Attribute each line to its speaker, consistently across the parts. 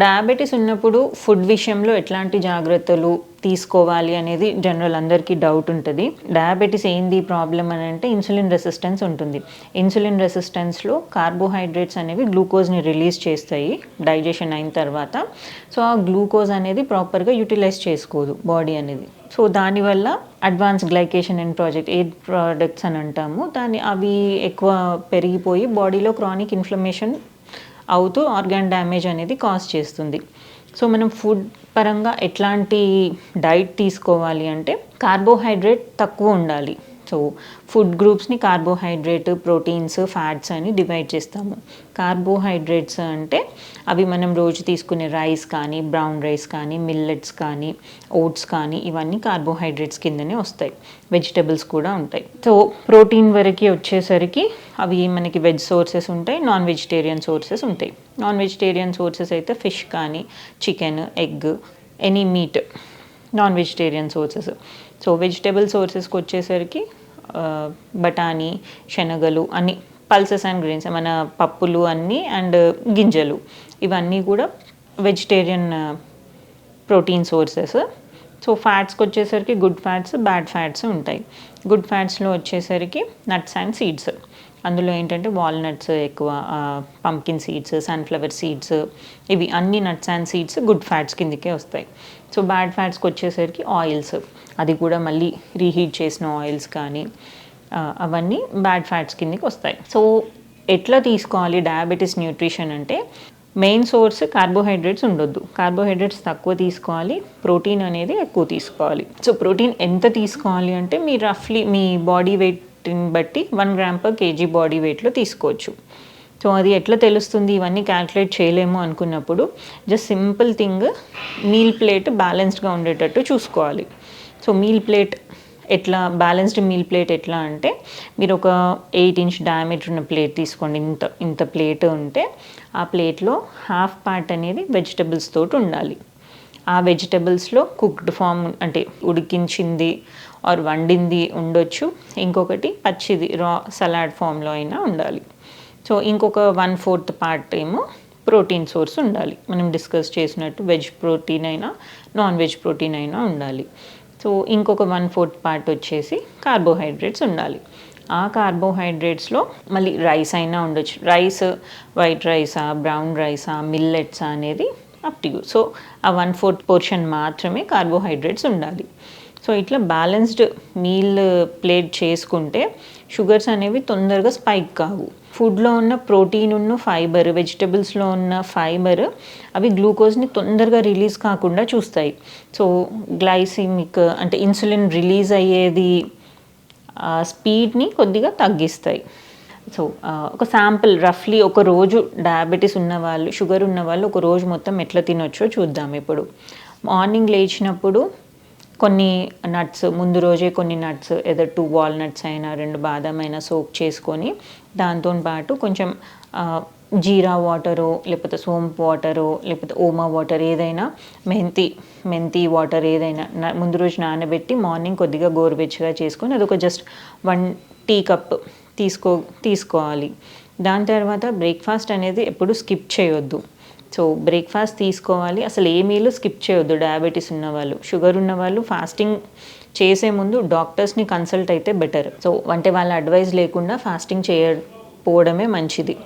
Speaker 1: Diabetes ఉన్నప్పుడు food విషయంలో ఎట్లాంటి జాగ్రత్తలు తీసుకోవాలి అనేది జనరల్ అందరికీ డౌట్ ఉంటుంది. డయాబెటీస్ ఏంది ప్రాబ్లం అని అంటే ఇన్సులిన్ రెసిస్టెన్స్ ఉంటుంది. ఇన్సులిన్ రెసిస్టెన్స్లో కార్బోహైడ్రేట్స్ అనేవి గ్లూకోజ్ని రిలీజ్ చేస్తాయి డైజెషన్ అయిన తర్వాత. సో ఆ గ్లూకోజ్ అనేది ప్రాపర్గా యూటిలైజ్ చేసుకోదు బాడీ అనేది. సో దానివల్ల advance glycation and project aid products అని అంటాము. దాని అవి ఎక్కువ పెరిగిపోయి బాడీలో క్రానిక్ ఇన్ఫ్లమేషన్ అవుతూ ఆర్గాన్ డ్యామేజ్ అనేది కాజ్ చేస్తుంది. సో మనం ఫుడ్ పరంగా ఎట్లాంటి డైట్ తీసుకోవాలి అంటే కార్బోహైడ్రేట్ తక్కువ ఉండాలి. సో ఫుడ్ గ్రూప్స్ని కార్బోహైడ్రేట్ ప్రోటీన్స్ ఫ్యాట్స్ అని డివైడ్ చేస్తాము. కార్బోహైడ్రేట్స్ అంటే అవి మనం రోజు తీసుకునే రైస్ కానీ బ్రౌన్ రైస్ కానీ మిల్లెట్స్ కానీ ఓట్స్ కానీ ఇవన్నీ కార్బోహైడ్రేట్స్ కిందనే వస్తాయి. వెజిటబుల్స్ కూడా ఉంటాయి. సో ప్రోటీన్ వరకు వచ్చేసరికి అవి మనకి వెజ్ సోర్సెస్ ఉంటాయి నాన్ వెజిటేరియన్ సోర్సెస్ ఉంటాయి. నాన్ వెజిటేరియన్ సోర్సెస్ అయితే ఫిష్ కానీ chicken egg any meat non vegetarian sources so vegetable సోర్సెస్కి వచ్చేసరికి బఠానీ శనగలు అన్ని పల్సెస్ అండ్ గ్రీన్స్ మన పప్పులు అన్నీ అండ్ గింజలు. ఇవన్నీ కూడా వెజిటేరియన్ ప్రోటీన్ సోర్సెస్ సో ఫ్యాట్స్కి వచ్చేసరికి గుడ్ ఫ్యాట్స్ బ్యాడ్ ఫ్యాట్స్ ఉంటాయి. గుడ్ ఫ్యాట్స్లో వచ్చేసరికి నట్స్ అండ్ సీడ్స్ అందులో ఏంటంటే వాల్నట్స్ ఎక్కువ పంకిన్ సీడ్స్ సన్ఫ్లవర్ సీడ్స్ ఇవి అన్ని nuts and seeds good fats కిందకే వస్తాయి. సో బ్యాడ్ ఫ్యాట్స్కి వచ్చేసరికి ఆయిల్స్. అది కూడా మళ్ళీ రీహీట్ చేసిన ఆయిల్స్ కానీ అవన్నీ బ్యాడ్ ఫ్యాట్స్ కిందకి వస్తాయి. సో ఎట్లా తీసుకోవాలి డయాబెటీస్ న్యూట్రిషన్ అంటే మెయిన్ సోర్స్ కార్బోహైడ్రేట్స్ ఉండొద్దు. కార్బోహైడ్రేట్స్ తక్కువ తీసుకోవాలి ప్రోటీన్ అనేది ఎక్కువ తీసుకోవాలి. సో ప్రోటీన్ ఎంత తీసుకోవాలి అంటే మీ రఫ్లీ మీ బాడీ వెయిట్ని బట్టి one gram per KG body వెయిట్లో తీసుకోవచ్చు. సో అది ఎట్లా తెలుస్తుంది? ఇవన్నీ క్యాల్కులేట్ చేయలేము అనుకున్నప్పుడు just simple thing meal plate బ్యాలెన్స్డ్గా ఉండేటట్టు చూసుకోవాలి. సో మీల్ ప్లేట్ ఎట్లా బ్యాలెన్స్డ్ మీల్ ప్లేట్ ఎట్లా అంటే మీరు ఒక ఎయిట్ ఇంచ్ డయామీటర్ ఉన్న ప్లేట్ తీసుకోండి. ఇంత ఇంత ప్లేట్ ఉంటే ఆ ప్లేట్లో హాఫ్ పార్ట్ అనేది వెజిటబుల్స్ తోటి ఉండాలి. ఆ వెజిటబుల్స్లో కుక్డ్ ఫామ్ అంటే ఉడికించింది ఆర్ వండింది ఉండొచ్చు. ఇంకొకటి పచ్చిది రా సలాడ్ ఫామ్లో అయినా ఉండాలి. సో ఇంకొక వన్ ఫోర్త్ పార్ట్ ఏమో ప్రోటీన్ సోర్స్ ఉండాలి. మనం డిస్కస్ చేసినట్టు వెజ్ ప్రోటీన్ అయినా నాన్ వెజ్ ప్రోటీన్ అయినా ఉండాలి. సో ఇంకొక వన్ ఫోర్త్ పార్ట్ వచ్చేసి కార్బోహైడ్రేట్స్ ఉండాలి. ఆ కార్బోహైడ్రేట్స్లో మళ్ళీ రైస్ అయినా ఉండొచ్చు. రైస్ వైట్ రైసా బ్రౌన్ రైసా మిల్లెట్సా అనేది అప్ టు యూ సో ఆ వన్ ఫోర్త్ పోర్షన్ మాత్రమే కార్బోహైడ్రేట్స్ ఉండాలి. సో ఇట్లా బ్యాలెన్స్డ్ మీల్ ప్లేట్ చేసుకుంటే షుగర్స్ అనేవి తొందరగా స్పైక్ కావు. ఫుడ్లో ఉన్న ప్రోటీన్ ఉన్న ఫైబర్ వెజిటబుల్స్లో ఉన్న ఫైబర్ అవి గ్లూకోజ్ని తొందరగా రిలీజ్ కాకుండా చూస్తాయి. సో గ్లైసిమిక్ అంటే ఇన్సులిన్ రిలీజ్ అయ్యేది స్పీడ్ని కొద్దిగా తగ్గిస్తాయి. సో ఒక శాంపుల్ రఫ్లీ ఒక రోజు డయాబెటీస్ ఉన్నవాళ్ళు షుగర్ ఉన్న వాళ్ళు ఒక రోజు మొత్తం ఎట్లా తినొచ్చో చూద్దాం ఇప్పుడు. మార్నింగ్ లేచినప్పుడు కొన్ని నట్స్ ముందు రోజే కొన్ని నట్స్ ఏదో టూ వాల్నట్స్ అయినా రెండు బాదం అయినా సోక్ చేసుకొని దాంతో పాటు కొంచెం జీరా వాటరు లేకపోతే సోంపు వాటరు లేకపోతే ఓమా వాటర్ ఏదైనా మెంతి మెంతి వాటర్ ఏదైనా ముందు రోజు నానబెట్టి మార్నింగ్ కొద్దిగా గోరువెచ్చగా చేసుకొని అదొక జస్ట్ వన్ టీ కప్ తీసుకో తీసుకోవాలి. దాని తర్వాత బ్రేక్ఫాస్ట్ అనేది ఎప్పుడు స్కిప్ చేయొద్దు. సో బ్రేక్ఫాస్ట్ తీసుకోవాలి. అసలు ఏ మీలు స్కిప్ చేయొద్దు. డయాబెటీస్ ఉన్నవాళ్ళు షుగర్ ఉన్న వాళ్ళు ఫాస్టింగ్ చేసే ముందు డాక్టర్స్ని కన్సల్ట్ అయితే బెటర్ సో అంటే వాళ్ళ అడ్వైస్ లేకుండా ఫాస్టింగ్ చేయకపోవడమే మంచిది.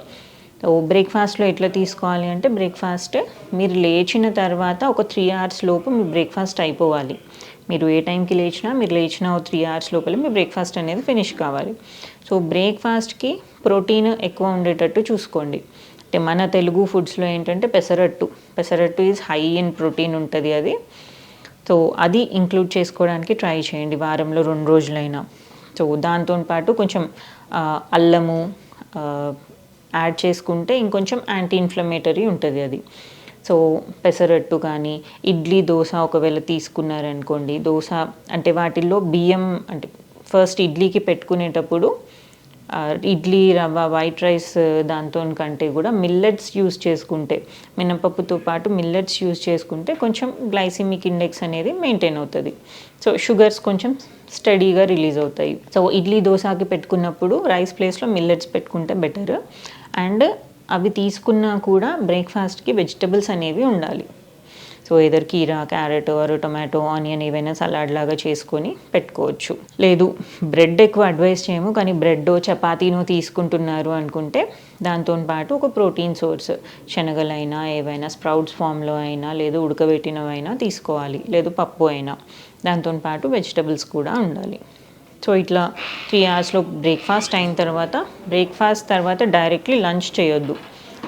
Speaker 1: సో బ్రేక్ఫాస్ట్లో ఎట్లా తీసుకోవాలి అంటే బ్రేక్ఫాస్ట్ మీరు లేచిన తర్వాత ఒక త్రీ అవర్స్ లోపు మీ బ్రేక్ఫాస్ట్ అయిపోవాలి. మీరు ఏ టైంకి లేచినా మీరు లేచిన ఓ త్రీ అవర్స్ లోపల మీ బ్రేక్ఫాస్ట్ అనేది ఫినిష్ కావాలి. సో బ్రేక్ఫాస్ట్కి ప్రోటీన్ ఎక్కువ ఉండేటట్టు చూసుకోండి. అంటే మన తెలుగు ఫుడ్స్లో ఏంటంటే pesarattu. Pesarattu is high in protein ఉంటుంది అది. సో అది ఇంక్లూడ్ చేసుకోవడానికి ట్రై చేయండి వారంలో రెండు రోజులైనా. సో దాంతో పాటు కొంచెం అల్లము యాడ్ చేసుకుంటే ఇంకొంచెం యాంటీ ఇన్ఫ్లమేటరీ ఉంటుంది అది. సో పెసరట్టు కానీ ఇడ్లీ దోశ ఒకవేళ తీసుకున్నారనుకోండి దోశ అంటే వాటిల్లో బియ్యం అంటే ఫస్ట్ ఇడ్లీకి పెట్టుకునేటప్పుడు ఇడ్లీ రవ్వ వైట్ రైస్ దాంతో కంటే కూడా మిల్లెట్స్ యూస్ చేసుకుంటే మినపప్పుతో పాటు మిల్లెట్స్ యూస్ చేసుకుంటే కొంచెం గ్లైసిమిక్ ఇండెక్స్ అనేది మెయింటైన్ అవుతుంది. సో షుగర్స్ కొంచెం స్టడీగా రిలీజ్ అవుతాయి. సో ఇడ్లీ దోశకి పెట్టుకున్నప్పుడు రైస్ ప్లేస్లో మిల్లెట్స్ పెట్టుకుంటే బెటర్ అండ్ అవి తీసుకున్నా కూడా బ్రేక్ఫాస్ట్కి వెజిటబుల్స్ అనేవి ఉండాలి. సో ఏదర్ కీరా క్యారెట్ ఆర్ టొమాటో ఆనియన్ ఏవైనా సలాడ్ లాగా చేసుకొని పెట్టుకోవచ్చు. లేదు బ్రెడ్ ఎక్కువ అడ్వైస్ చేయము కానీ బ్రెడ్ చపాతీను తీసుకుంటున్నారు అనుకుంటే దాంతో పాటు ఒక ప్రోటీన్ సోర్స్ శనగలైనా ఏవైనా స్ప్రౌట్స్ ఫామ్లో అయినా లేదు ఉడకబెట్టినవైనా తీసుకోవాలి లేదు పప్పు అయినా. దాంతో పాటు వెజిటబుల్స్ కూడా ఉండాలి. సో ఇట్లా త్రీ అవర్స్లో బ్రేక్ఫాస్ట్ అయిన తర్వాత బ్రేక్ఫాస్ట్ తర్వాత డైరెక్ట్లీ లంచ్ చేయొద్దు.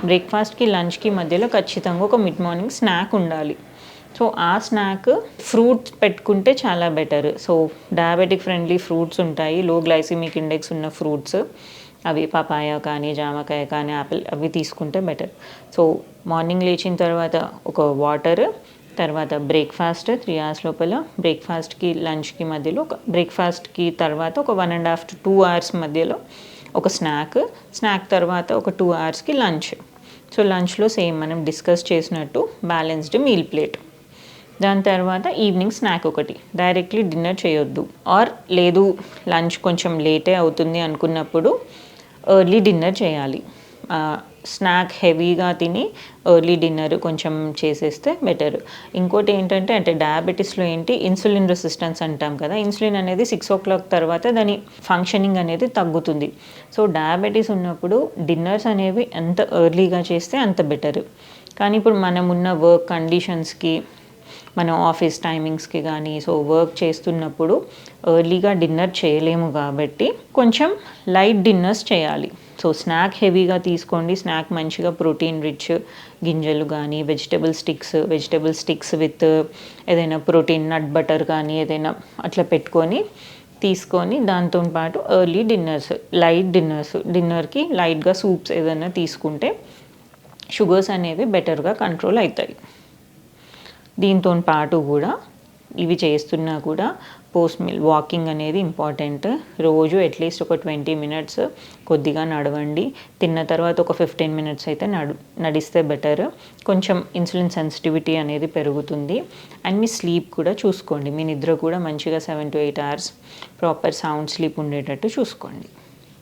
Speaker 1: బ్రేక్ఫాస్ట్కి లంచ్కి మధ్యలో ఖచ్చితంగా ఒక మిడ్ మార్నింగ్ స్నాక్ ఉండాలి. సో ఆ స్నాక్ ఫ్రూట్స్ పెట్టుకుంటే చాలా better so diabetic friendly fruits ఉంటాయి. లో గ్లైసిమిక్ ఇండెక్స్ ఉన్న ఫ్రూట్స్ అవి పపాయ కానీ జామకాయ కానీ యాపిల్ అవి తీసుకుంటే బెటర్ సో మార్నింగ్ లేచిన తర్వాత ఒక వాటర్ తర్వాత బ్రేక్ఫాస్ట్ త్రీ అవర్స్ లోపల బ్రేక్ఫాస్ట్కి లంచ్కి మధ్యలో ఒక బ్రేక్ఫాస్ట్కి తర్వాత ఒక one and half to two hours మధ్యలో ఒక స్నాక్ స్నాక్ తర్వాత ఒక టూ అవర్స్కి లంచ్ సో లంచ్లో సేమ్ మనం డిస్కస్ చేసినట్టు బ్యాలెన్స్డ్ మీల్ ప్లేట్ దాని తర్వాత ఈవినింగ్ స్నాక్ ఒకటి. డైరెక్ట్లీ డిన్నర్ చేయొద్దు. ఆర్ లేదు లంచ్ కొంచెం లేటే అవుతుంది అనుకున్నప్పుడు ఎర్లీ డిన్నర్ చేయాలి. స్నాక్ హెవీగా తిని ఎర్లీ డిన్నర్ కొంచెం చేసేస్తే బెటర్ ఇంకోటి ఏంటంటే అంటే డయాబెటీస్లో ఏంటి ఇన్సులిన్ రెసిస్టెన్స్ అంటాం కదా. ఇన్సులిన్ అనేది సిక్స్ ఓ క్లాక్ తర్వాత దాని ఫంక్షనింగ్ అనేది తగ్గుతుంది. సో డయాబెటీస్ ఉన్నప్పుడు డిన్నర్స్ అనేవి ఎంత ఎర్లీగా చేస్తే అంత బెటర్ కానీ ఇప్పుడు మనం ఉన్న వర్క్ కండిషన్స్కి మనం ఆఫీస్ టైమింగ్స్కి కానీ సో వర్క్ చేస్తున్నప్పుడు ఎర్లీగా డిన్నర్ చేయలేము కాబట్టి కొంచెం లైట్ డిన్నర్స్ చేయాలి. సో స్నాక్ హెవీగా తీసుకోండి. స్నాక్ మంచిగా ప్రోటీన్ రిచ్ గింజలు కానీ vegetable sticks vegetable sticks with ఏదైనా ప్రోటీన్ నట్ బటర్ కానీ ఏదైనా అట్లా పెట్టుకొని తీసుకొని దాంతో పాటు ఎర్లీ డిన్నర్స్ లైట్ డిన్నర్స్ డిన్నర్కి లైట్గా సూప్స్ ఏదైనా తీసుకుంటే షుగర్స్ అనేవి బెటర్గా కంట్రోల్ అవుతాయి. దీంతో పాటు కూడా ఇవి చేస్తున్నా కూడా పోస్ట్ మిల్ వాకింగ్ అనేది ఇంపార్టెంట్. రోజు అట్లీస్ట్ ఒక ట్వంటీ మినిట్స్ కొద్దిగా నడవండి. తిన్న తర్వాత ఒక ఫిఫ్టీన్ మినిట్స్ అయితే నడు నడిస్తే బెటర్. కొంచెం ఇన్సులిన్ సెన్సిటివిటీ అనేది పెరుగుతుంది. అండ్ మీ స్లీప్ కూడా చూసుకోండి. మీ నిద్ర కూడా మంచిగా seven to eight hours proper sound sleep ఉండేటట్టు చూసుకోండి.